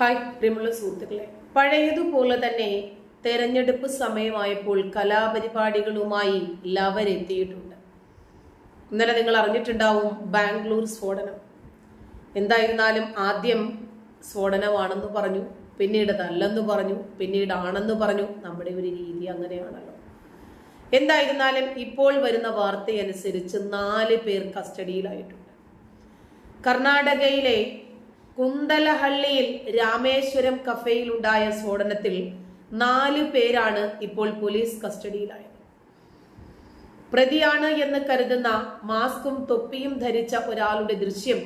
Hi പ്രിയമുള്ള സുഹൃത്തുക്കളെ. പഴയതുപോലെ തന്നെ തെരഞ്ഞെടുപ്പ് സമയമായപ്പോൾ കലാപരിപാടികളുമായി ലവരെത്തിയിട്ടുണ്ട്. ഇന്നലെ നിങ്ങൾ അറിഞ്ഞിട്ടുണ്ടാവും ബാംഗ്ലൂർ സ്ഫോടനം. എന്തായിരുന്നാലും ആദ്യം സ്ഫോടനമാണെന്ന് പറഞ്ഞു പിന്നീട് അതല്ലെന്ന് പറഞ്ഞു പിന്നീട് ആണെന്ന് പറഞ്ഞു. നമ്മുടെ ഒരു രീതി അങ്ങനെയാണല്ലോ. എന്തായിരുന്നാലും ഇപ്പോൾ വരുന്ന വാർത്തയനുസരിച്ച് നാല് പേർ കസ്റ്റഡിയിലായിട്ടുണ്ട്. കർണാടകയിലെ കുന്തലഹള്ളിയിൽ രാമേശ്വരം കഫേയിലുണ്ടായ സ്ഫോടനത്തിൽ നാല് പേരാണ് ഇപ്പോൾ പോലീസ് കസ്റ്റഡിയിലായത്. പ്രതിയാണ് എന്ന് കരുതുന്ന മാസ്കും തൊപ്പിയും ധരിച്ച ഒരാളുടെ ദൃശ്യം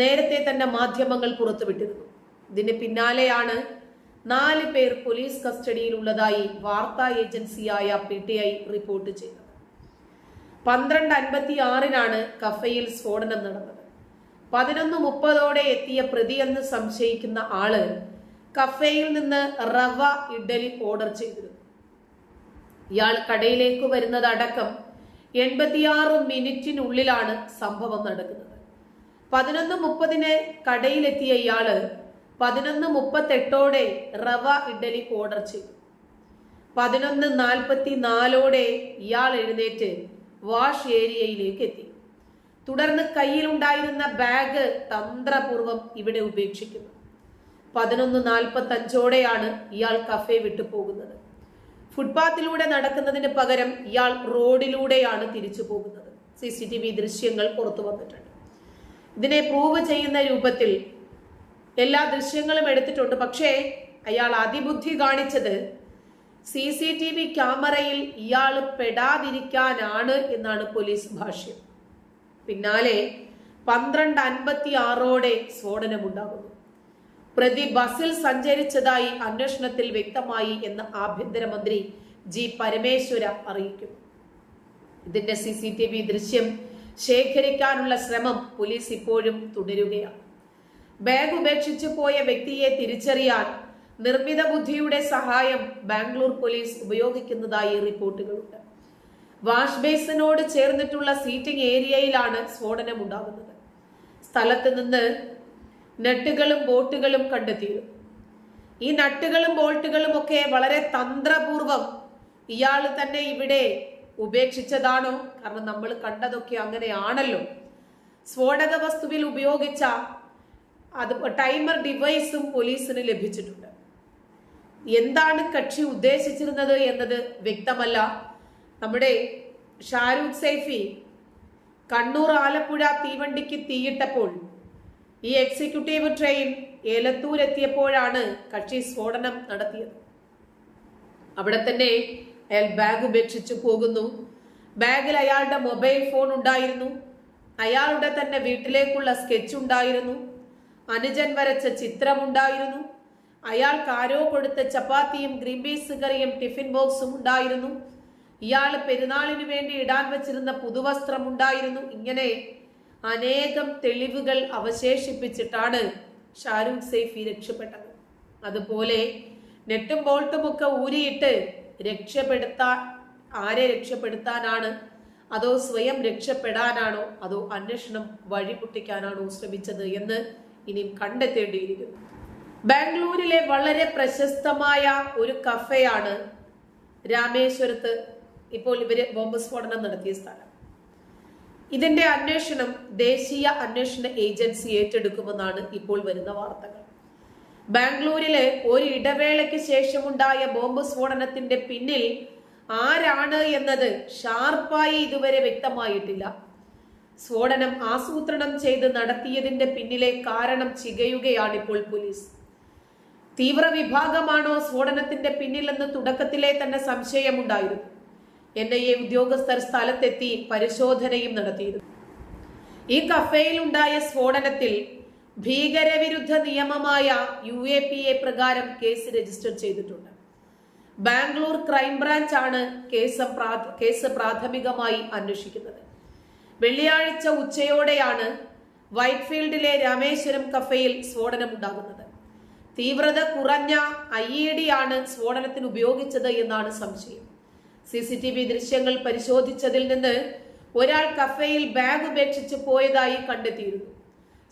നേരത്തെ തന്നെ മാധ്യമങ്ങൾ പുറത്തുവിട്ടിരുന്നു. ഇതിന് പിന്നാലെയാണ് നാല് പേർ പോലീസ് കസ്റ്റഡിയിലുള്ളതായി വാർത്താ ഏജൻസിയായ പി ടി ഐ റിപ്പോർട്ട് ചെയ്തത്. പന്ത്രണ്ട് അൻപത്തി ആറിനാണ് കഫയിൽ സ്ഫോടനം നടന്നത്. പതിനൊന്ന് മുപ്പതോടെ എത്തിയ പ്രതിയെന്ന് സംശയിക്കുന്ന ആൾ കഫേയിൽ നിന്ന് റവ ഇഡലി ഓർഡർ ചെയ്തിരുന്നു. ഇയാൾ കടയിലേക്ക് വരുന്നത് അടക്കം എൺപത്തിയാറ് മിനിറ്റിനുള്ളിലാണ് സംഭവം നടക്കുന്നത്. പതിനൊന്ന് മുപ്പതിന് കടയിലെത്തിയ ഇയാൾ പതിനൊന്ന് മുപ്പത്തെട്ടോടെ റവ ഇഡലി ഓർഡർ ചെയ്തു. പതിനൊന്ന് നാൽപ്പത്തി നാലോടെ ഇയാൾ എഴുന്നേറ്റ് വാഷ് ഏരിയയിലേക്ക് എത്തി. തുടർന്ന് കയ്യിലുണ്ടായിരുന്ന ബാഗ് തന്ത്രപൂർവം ഇവിടെ ഉപേക്ഷിക്കുന്നു. പതിനൊന്ന് നാൽപ്പത്തി അഞ്ചോടെയാണ് ഇയാൾ കഫേ വിട്ടു പോകുന്നത്. ഫുട്പാത്തിലൂടെ നടക്കുന്നതിന് പകരം ഇയാൾ റോഡിലൂടെയാണ് തിരിച്ചു പോകുന്നത്. സി സി ടി വി ദൃശ്യങ്ങൾ പുറത്തു വന്നിട്ടുണ്ട്. ഇതിനെ പ്രൂവ് ചെയ്യുന്ന രൂപത്തിൽ എല്ലാ ദൃശ്യങ്ങളും എടുത്തിട്ടുണ്ട്. പക്ഷേ അയാൾ അതിബുദ്ധി കാണിച്ചത് സി സി ടി വി ക്യാമറയിൽ ഇയാൾ പെടാതിരിക്കാനാണ് എന്നാണ് പോലീസ് ഭാഷ്യം. പിന്നാലെ പന്ത്രണ്ട് അൻപത്തി ആറോടെ സ്ഫോടനമുണ്ടാകുന്നു. പ്രതി ബസിൽ സഞ്ചരിച്ചതായി അന്വേഷണത്തിൽ വ്യക്തമായി എന്ന് ആഭ്യന്തരമന്ത്രി ജി പരമേശ്വര അറിയിക്കും. ഇതിന്റെ സി സി ടി വി ദൃശ്യം ശേഖരിക്കാനുള്ള ശ്രമം പോലീസ് ഇപ്പോഴും തുടരുകയാണ്. ബാഗ് ഉപേക്ഷിച്ചു പോയ വ്യക്തിയെ തിരിച്ചറിയാൻ നിർമ്മിത ബുദ്ധിയുടെ സഹായം ബാംഗ്ലൂർ പോലീസ് ഉപയോഗിക്കുന്നതായി റിപ്പോർട്ടുകളുണ്ട്. വാഷ് ബേസിനോട് ചേർന്നിട്ടുള്ള സീറ്റിംഗ് ഏരിയയിലാണ് സ്ഫോടനം ഉണ്ടാകുന്നത്. സ്ഥലത്ത് നിന്ന് നട്ടുകളും ബോട്ടുകളും കണ്ടെത്തിയിരുന്നു. ഈ നട്ടുകളും ബോൾട്ടുകളും ഒക്കെ വളരെ തന്ത്രപൂർവം ഇയാൾ തന്നെ ഇവിടെ ഉപേക്ഷിച്ചതാണോ? കാരണം നമ്മൾ കണ്ടതൊക്കെ അങ്ങനെയാണല്ലോ. സ്ഫോടക വസ്തുവിൽ ഉപയോഗിച്ച അത് ടൈമർ ഡിവൈസും പോലീസിന് ലഭിച്ചിട്ടുണ്ട്. എന്താണ് കക്ഷി ഉദ്ദേശിച്ചിരുന്നത് എന്നത് വ്യക്തമല്ല. നമ്മുടെ ഷാരൂഖ് സൈഫി കണ്ണൂർ ആലപ്പുഴ തീവണ്ടിക്ക് തീയിട്ടപ്പോൾ ഈ എക്സിക്യൂട്ടീവ് ട്രെയിൻ ഏലത്തൂർ എത്തിയപ്പോഴാണ് കക്ഷി സ്ഫോടനം നടത്തിയത്. അവിടെ തന്നെ അയാൾ ബാഗ് ഉപേക്ഷിച്ചു പോകുന്നു. ബാഗിൽ അയാളുടെ മൊബൈൽ ഫോൺ ഉണ്ടായിരുന്നു. അയാളുടെ തന്നെ വീട്ടിലേക്കുള്ള സ്കെച്ച് ഉണ്ടായിരുന്നു. അനുജൻ വരച്ച ചിത്രമുണ്ടായിരുന്നു അയാൾക്ക് ആരോ കൊടുത്ത ചപ്പാത്തിയും ഗ്രീൻ പീസ് കറിയും ടിഫിൻ ബോക്സും ഉണ്ടായിരുന്നു. ഇയാൾ പെരുന്നാളിന് വേണ്ടി ഇടാൻ വെച്ചിരുന്ന പുതുവസ്ത്രം ഉണ്ടായിരുന്നു. ഇങ്ങനെ അനേകം തെളിവുകൾ അവശേഷിപ്പിച്ചിട്ടാണ് ഷാരൂഖ് സൈഫി രക്ഷപ്പെട്ടത്. അതുപോലെ നെട്ടും ബോൾട്ടും ഒക്കെ ഊരിയിട്ട് രക്ഷപ്പെടുത്താൻ ആരെ രക്ഷപ്പെടുത്താനാണ്? അതോ സ്വയം രക്ഷപ്പെടാനാണോ? അതോ അന്വേഷണം വഴിപൊട്ടിക്കാനാണോ ശ്രമിച്ചത് എന്ന് ഇനിയും കണ്ടെത്തേണ്ടിയിരിക്കുന്നു. ബാംഗ്ലൂരിലെ വളരെ പ്രശസ്തമായ ഒരു കഫയാണ് രാമേശ്വരത്ത് ഇപ്പോൾ ഇവർ ബോംബ് സ്ഫോടനം നടത്തിയ സ്ഥലം. ഇതിന്റെ അന്വേഷണം ദേശീയ അന്വേഷണ ഏജൻസി ഏറ്റെടുക്കുമെന്നാണ് ഇപ്പോൾ വരുന്ന വാർത്തകൾ. ബാംഗ്ലൂരിലെ ഒരു ഇടവേളയ്ക്ക് ശേഷമുണ്ടായ ബോംബ് സ്ഫോടനത്തിന്റെ പിന്നിൽ ആരാണ് എന്നത് ഷാർപ്പായി ഇതുവരെ വ്യക്തമായിട്ടില്ല. സ്ഫോടനം ആസൂത്രണം ചെയ്ത് നടത്തിയതിന്റെ പിന്നിലെ കാരണം ചികയുകയാണ് ഇപ്പോൾ പോലീസ്. തീവ്രവിഭാഗമാണോ സ്ഫോടനത്തിന്റെ പിന്നിലെന്ന് തുടക്കത്തിലെ തന്നെ സംശയമുണ്ടായിരുന്നു. എൻ ഐ എ ഉദ്യോഗസ്ഥർ സ്ഥലത്തെത്തി പരിശോധനയും നടത്തിയിരുന്നു. ഈ കഫേയിൽ ഉണ്ടായ സ്ഫോടനത്തിൽ ഭീകരവിരുദ്ധ നിയമമായ യു എ പി എ പ്രകാരം കേസ് രജിസ്റ്റർ ചെയ്തിട്ടുണ്ട്. ബാംഗ്ലൂർ ക്രൈംബ്രാഞ്ച് ആണ് കേസ് കേസ് പ്രാഥമികമായി അന്വേഷിക്കുന്നത്. വെള്ളിയാഴ്ച ഉച്ചയോടെയാണ് വൈറ്റ്ഫീൽഡിലെ രാമേശ്വരം കഫേയിൽ സ്ഫോടനമുണ്ടാകുന്നത്. തീവ്രത കുറഞ്ഞ ഐ ഇ ഡി ആണ് സ്ഫോടനത്തിന് ഉപയോഗിച്ചത് എന്നാണ് സംശയം. സി സി ടി വി ദൃശ്യങ്ങൾ പരിശോധിച്ചതിൽ നിന്ന് ഒരാൾ കഫേയിൽ ബാഗ് ഉപേക്ഷിച്ച് പോയതായി കണ്ടെത്തിയിരുന്നു.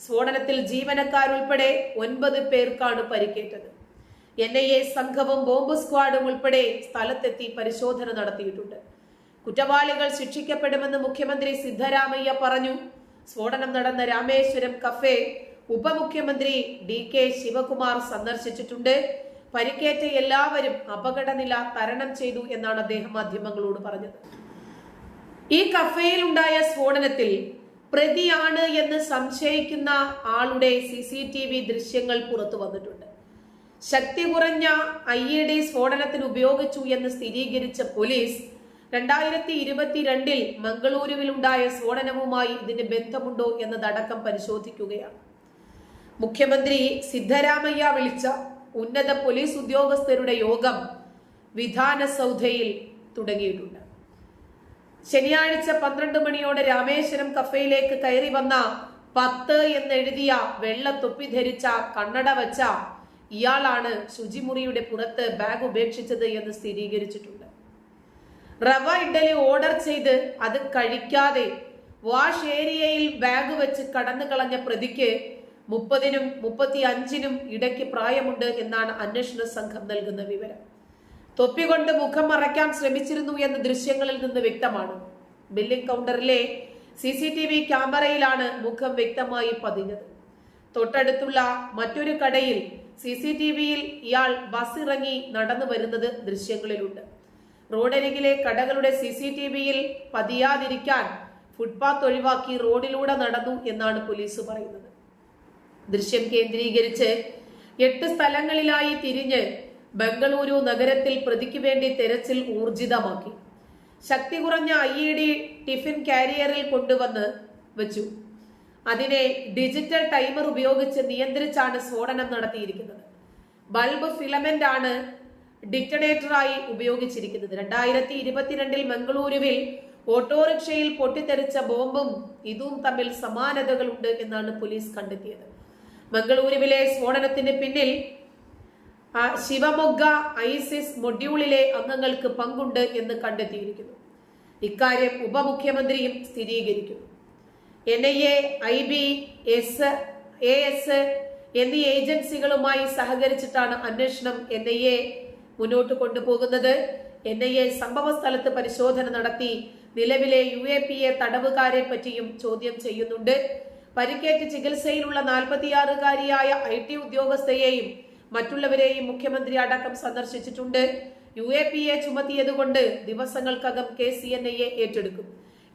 സ്ഫോടനത്തിൽ ജീവനക്കാരുൾപ്പെടെ ഒൻപത് പേർക്കാണ് പരിക്കേറ്റത്. എൻ ഐ എ സംഘവും ബോംബ് സ്ക്വാഡും ഉൾപ്പെടെ സ്ഥലത്തെത്തി പരിശോധന നടത്തിയിട്ടുണ്ട്. കുറ്റവാളികൾ ശിക്ഷിക്കപ്പെടുമെന്ന് മുഖ്യമന്ത്രി സിദ്ധരാമയ്യ പറഞ്ഞു. സ്ഫോടനം നടന്ന രാമേശ്വരം കഫേ ഉപമുഖ്യമന്ത്രി ഡി കെ ശിവകുമാർ സന്ദർശിച്ചിട്ടുണ്ട്. പരിക്കേറ്റ എല്ലാവരും അപകടനില തരണം ചെയ്തു എന്നാണ് അദ്ദേഹം മാധ്യമങ്ങളോട് പറഞ്ഞത്. ഈ കഫേയിൽ ഉണ്ടായ സ്ഫോടനത്തിൽ പ്രതിയാണ് എന്ന് സംശയിക്കുന്ന ആളുടെ സി സി ടി വി ദൃശ്യങ്ങൾ പുറത്തു വന്നിട്ടുണ്ട്. ശക്തി കുറഞ്ഞ ഐ ഇ ഡി സ്ഫോടനത്തിന് ഉപയോഗിച്ചു എന്ന് സ്ഥിരീകരിച്ച പോലീസ് രണ്ടായിരത്തി ഇരുപത്തിരണ്ടിൽ മംഗളൂരുവിലുണ്ടായ സ്ഫോടനവുമായി ഇതിന് ബന്ധമുണ്ടോ എന്നതടക്കം പരിശോധിക്കുകയാണ്. മുഖ്യമന്ത്രി സിദ്ധരാമയ്യ വിളിച്ച ഉന്നത പോലീസ് ഉദ്യോഗസ്ഥരുടെ യോഗം വിധാന സൗധയിൽ തുടങ്ങിയിട്ടുണ്ട്. ശനിയാഴ്ച പന്ത്രണ്ട് മണിയോടെ രാമേശ്വരം കഫേയിലേക്ക് കയറി വന്ന പത്ത് എന്നെഴുതിയ വെള്ള തൊപ്പി ധരിച്ച കണ്ണട വച്ച ഇയാളാണ് ശുചിമുറിയുടെ പുറത്ത് ബാഗ് ഉപേക്ഷിച്ചത് എന്ന് സ്ഥിരീകരിച്ചിട്ടുണ്ട്. റവ ഇഡലി ഓർഡർ ചെയ്ത് അത് കഴിക്കാതെ വാഷ് ഏരിയയിൽ ബാഗ് വെച്ച് കടന്നു കളഞ്ഞ പ്രതിക്ക് മുപ്പതിനും മുപ്പത്തി അഞ്ചിനും ഇടയ്ക്ക് പ്രായമുണ്ട് എന്നാണ് അന്വേഷണ സംഘം നൽകുന്ന വിവരം. തൊപ്പികൊണ്ട് മുഖം മറയ്ക്കാൻ ശ്രമിച്ചിരുന്നു എന്ന ദൃശ്യങ്ങളിൽ നിന്ന് വ്യക്തമാണ്. ബില്ലിംഗ് കൗണ്ടറിലെ സി സി ടി വി ക്യാമറയിലാണ് മുഖം വ്യക്തമായി പതിഞ്ഞത്. തൊട്ടടുത്തുള്ള മറ്റൊരു കടയിൽ സി സി ടി വിയിൽ ഇയാൾ ബസ് ഇറങ്ങി നടന്നു വരുന്നത് ദൃശ്യങ്ങളിലുണ്ട്. റോഡരികിലെ കടകളുടെ സി സി ടി വിയിൽ പതിയാതിരിക്കാൻ ഫുട്പാത്ത് ഒഴിവാക്കി റോഡിലൂടെ നടന്നു എന്നാണ് പോലീസ് പറയുന്നത്. ദൃശ്യം കേന്ദ്രീകരിച്ച് എട്ട് സ്ഥലങ്ങളിലായി തിരിഞ്ഞ് ബംഗളൂരു നഗരത്തിൽ പ്രതിക്ക് വേണ്ടി തെരച്ചിൽ ഊർജിതമാക്കി. ശക്തി കുറഞ്ഞ ഐ ഇ ഡി ടിഫിൻ കാരിയറിൽ കൊണ്ടുവന്ന് വെച്ചു. അതിനെ ഡിജിറ്റൽ ടൈമർ ഉപയോഗിച്ച് നിയന്ത്രിച്ചാണ് സ്ഫോടനം നടത്തിയിരിക്കുന്നത്. ബൾബ് ഫിലമെന്റ് ആണ് ഡിറ്റണേറ്ററായി ഉപയോഗിച്ചിരിക്കുന്നത്. രണ്ടായിരത്തി ഇരുപത്തിരണ്ടിൽ മംഗളൂരുവിൽ ഓട്ടോറിക്ഷയിൽ പൊട്ടിത്തെറിച്ച ബോംബും ഇതും തമ്മിൽ സമാനതകളുണ്ട് എന്നാണ് പോലീസ് കണ്ടെത്തിയത്. മംഗളൂരുവിലെ സ്ഫോടനത്തിന് പിന്നിൽ ശിവമൊഗ്ഗ ഐസിസ് മൊഡ്യൂളിലെ അംഗങ്ങൾക്ക് പങ്കുണ്ട് എന്ന് കണ്ടെത്തിയിരിക്കുന്നു. ഇക്കാര്യം ഉപമുഖ്യമന്ത്രിയും സ്ഥിരീകരിക്കുന്നു. N I A I B S A S എന്നീ ഏജൻസികളുമായി സഹകരിച്ചിട്ടാണ് അന്വേഷണം എൻ ഐ എ മുന്നോട്ട് കൊണ്ടുപോകുന്നത്. എൻ ഐ എ സംഭവ സ്ഥലത്ത് പരിശോധന നടത്തി നിലവിലെ യു എ പി എ തടവുകാരെ പറ്റിയും ചോദ്യം ചെയ്യുന്നുണ്ട്. പരിക്കേറ്റ് ചികിത്സയിലുള്ള നാൽപ്പത്തിയാറുകാരിയായ ഐ ടി ഉദ്യോഗസ്ഥയെയും മറ്റുള്ളവരെയും മുഖ്യമന്ത്രി അടക്കം സന്ദർശിച്ചിട്ടുണ്ട്. യു എ പി എ ചുമത്തിയതുകൊണ്ട് ദിവസങ്ങൾക്കകം K C N I A ഏറ്റെടുക്കും.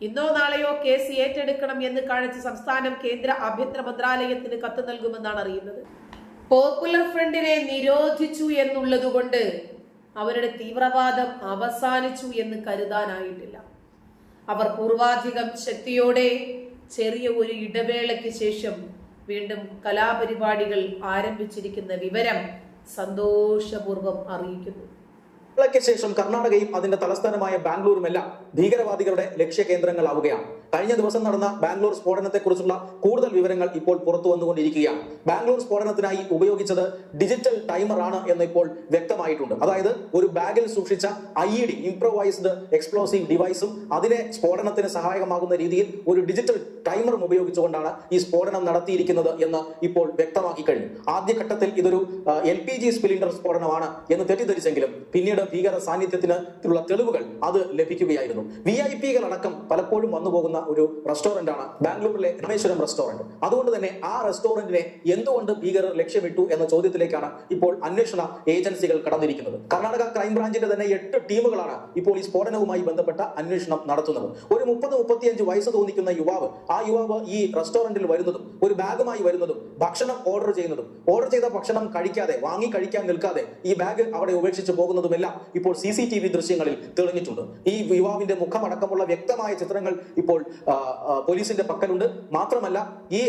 ഇന്നോ നാളെയോ കേസ് ഏറ്റെടുക്കണം എന്ന് കാണിച്ച് സംസ്ഥാനം കേന്ദ്ര ആഭ്യന്തര മന്ത്രാലയത്തിന് കത്ത് നൽകുമെന്നാണ് അറിയുന്നത്. പോപ്പുലർ ഫ്രണ്ടിനെ നിരോധിച്ചു എന്നുള്ളതുകൊണ്ട് അവരുടെ തീവ്രവാദം അവസാനിച്ചു എന്ന് കരുതാനായിട്ടില്ല. അവർ പൂർവാധികം ശക്തിയോടെ ചെറിയ ഒരു ഇടവേളയ്ക്ക് ശേഷം വീണ്ടും കലാപരിപാടികൾ ആരംഭിച്ചിരിക്കുന്ന വിവരം സന്തോഷപൂർവം അറിയിക്കുന്നു. ക്ക് ശേഷം കർണാടകയും അതിന്റെ തലസ്ഥാനമായ ബാംഗ്ലൂരുമെല്ലാം ഭീകരവാദികളുടെ ലക്ഷ്യകേന്ദ്രങ്ങളാവുകയാണ്. കഴിഞ്ഞ ദിവസം നടന്ന ബാംഗ്ലൂർ സ്ഫോടനത്തെക്കുറിച്ചുള്ള കൂടുതൽ വിവരങ്ങൾ ഇപ്പോൾ പുറത്തു വന്നുകൊണ്ടിരിക്കുകയാണ്. ബാംഗ്ലൂർ സ്ഫോടനത്തിനായി ഉപയോഗിച്ചത് ഡിജിറ്റൽ ടൈമർ ആണ് എന്ന് ഇപ്പോൾ വ്യക്തമായിട്ടുണ്ട്. അതായത് ഒരു ബാഗിൽ സൂക്ഷിച്ച I E D improvised explosive ഡിവൈസും അതിനെ സ്ഫോടനത്തിന് സഹായകമാകുന്ന രീതിയിൽ ഒരു ഡിജിറ്റൽ ടൈമറും ഉപയോഗിച്ചുകൊണ്ടാണ് ഈ സ്ഫോടനം നടത്തിയിരിക്കുന്നത് എന്ന് ഇപ്പോൾ വ്യക്തമാക്കി കഴിഞ്ഞു. ആദ്യഘട്ടത്തിൽ ഇതൊരു എൽ പി ജി സിലിണ്ടർ സ്ഫോടനമാണ് എന്ന് തെറ്റിദ്ധരിച്ചെങ്കിലും പിന്നീട് ഭീകര സാന്നിധ്യത്തിന് ഉള്ള തെളിവുകൾ അത് ലഭിക്കുകയായിരുന്നു. വി ഐ പികൾ അടക്കം പലപ്പോഴും വന്നു പോകുന്ന ഒരു റെസ്റ്റോറന്റ് ആണ് ബാംഗ്ലൂരിലെ രമേശ്വരം റെസ്റ്റോറന്റ് അതുകൊണ്ട് തന്നെ ആ റെസ്റ്റോറന്റിനെ എന്തുകൊണ്ട് ഭീകരർ ലക്ഷ്യമിട്ടു എന്ന ചോദ്യത്തിലേക്കാണ് ഇപ്പോൾ അന്വേഷണ ഏജൻസികൾ കടന്നിരിക്കുന്നത്. കർണാടക ക്രൈംബ്രാഞ്ചിന്റെ തന്നെ എട്ട് ടീമുകളാണ് ഇപ്പോൾ ഈ സ്ഫോടനവുമായി ബന്ധപ്പെട്ട അന്വേഷണം നടത്തുന്നത്. ഒരു മുപ്പത് മുപ്പത്തിയഞ്ച് വയസ്സ് തോന്നിക്കുന്ന യുവാവ് ആ യുവാവ് ഈ റെസ്റ്റോറന്റിൽ വരുന്നതും ഒരു ബാഗുമായി വരുന്നതും ഭക്ഷണം ഓർഡർ ചെയ്യുന്നതും ഓർഡർ ചെയ്ത ഭക്ഷണം കഴിക്കാതെ വാങ്ങി കഴിക്കാൻ നിൽക്കാതെ ഈ ബാഗ് അവിടെ ഉപേക്ഷിച്ച് പോകുന്നതുമെല്ലാം ഇപ്പോൾ സി സി ടി വി ദൃശ്യങ്ങളിൽ തെളിഞ്ഞിട്ടുണ്ട്. ഈ യുവാവിന്റെ മുഖമടക്കമുള്ള വ്യക്തമായ ചിത്രങ്ങൾ ഇപ്പോൾ പോലീസിന്റെ പക്കലുണ്ട്. മാത്രമല്ല ഈ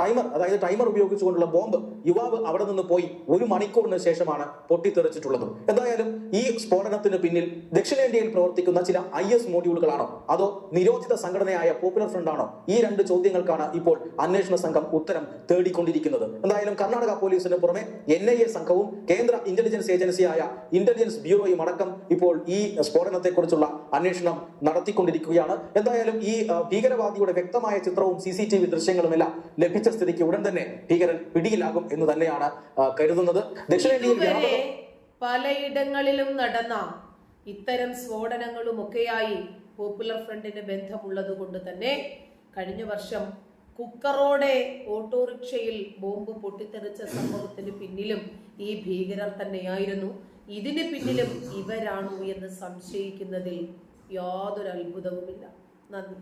ടൈമർ അതായത് ടൈമർ ഉപയോഗിച്ചുകൊണ്ടുള്ള ബോംബ് യുവാവ് അവിടെ നിന്ന് പോയി ഒരു മണിക്കൂറിന് ശേഷമാണ് പൊട്ടിത്തെറിച്ചിട്ടുള്ളത്. എന്തായാലും ഈ സ്ഫോടനത്തിന് പിന്നിൽ ദക്ഷിണേന്ത്യയിൽ പ്രവർത്തിക്കുന്ന ചില ഐ എസ് മോഡ്യൂളുകളാണോ? അതോ നിരോധിത സംഘടനയായ പോപ്പുലർ ഫ്രണ്ട് ആണോ ഈ രണ്ട് ചോദ്യങ്ങൾക്കാണ് ഇപ്പോൾ അന്വേഷണ സംഘം ഉത്തരം തേടിക്കൊണ്ടിരിക്കുന്നത്. എന്തായാലും കർണാടക പോലീസിന് പുറമെ എൻ ഐ എ സംഘവും കേന്ദ്ര ഇന്റലിജൻസ് ഏജൻസിയായ ഇന്റലിജൻസ് ബ്യൂറോയും അടക്കം ഇപ്പോൾ ഈ സ്ഫോടനത്തെക്കുറിച്ചുള്ള അന്വേഷണം നടത്തിക്കൊണ്ടിരിക്കുകയാണ്. എന്തായാലും ഈ ഭീകരവാദിയുടെ വ്യക്തമായ ചിത്രവും സി സി ടി വി ദൃശ്യങ്ങളുമെല്ലാം ലഭിച്ച സ്ഥിതിക്ക് ഉടൻ തന്നെ ഭീകരൻ പിടിയിലാകും എന്ന് തന്നെയാണ് കരുതുന്നത്. ദക്ഷിണേന്ത്യയിൽ പലയിടങ്ങളിലും നടന്ന ഇത്തരം സ്ഫോടനങ്ങളും ഒക്കെയായി പോപ്പുലർ ഫ്രണ്ടിന് ബന്ധമുള്ളത് കൊണ്ട് തന്നെ കഴിഞ്ഞ വർഷം കുക്കറോടെ ഓട്ടോറിക്ഷയിൽ ബോംബ് പൊട്ടിത്തെറിച്ച സംഭവത്തിന് പിന്നിലും ഈ ഭീകരർ തന്നെയായിരുന്നു. ഇതിന് പിന്നിലും ഇവരാണോ എന്ന് സംശയിക്കുന്നതിൽ യാതൊരു അത്ഭുതവുമില്ല നന്ദി.